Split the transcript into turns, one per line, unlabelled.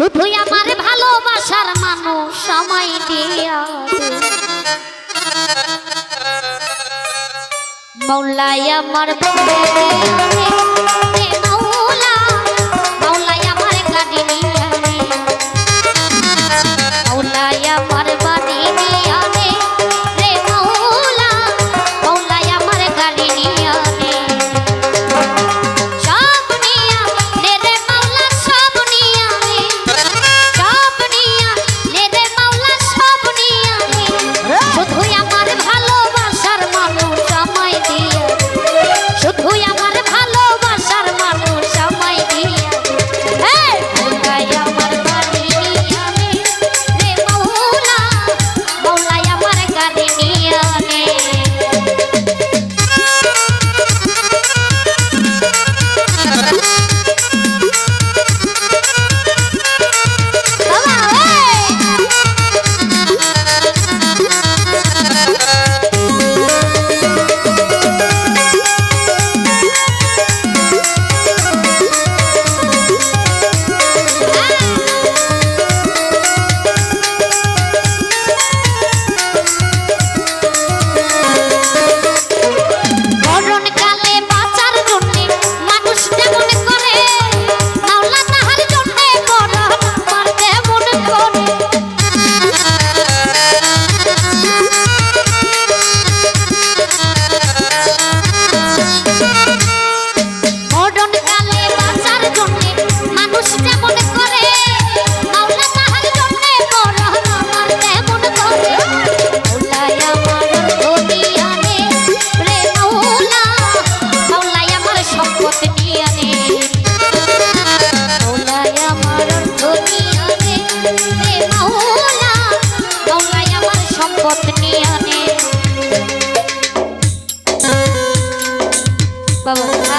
শুধুই আমার ভালোবাসার মানুষ সময় দিয়া। মৌলাই আমার। Babão.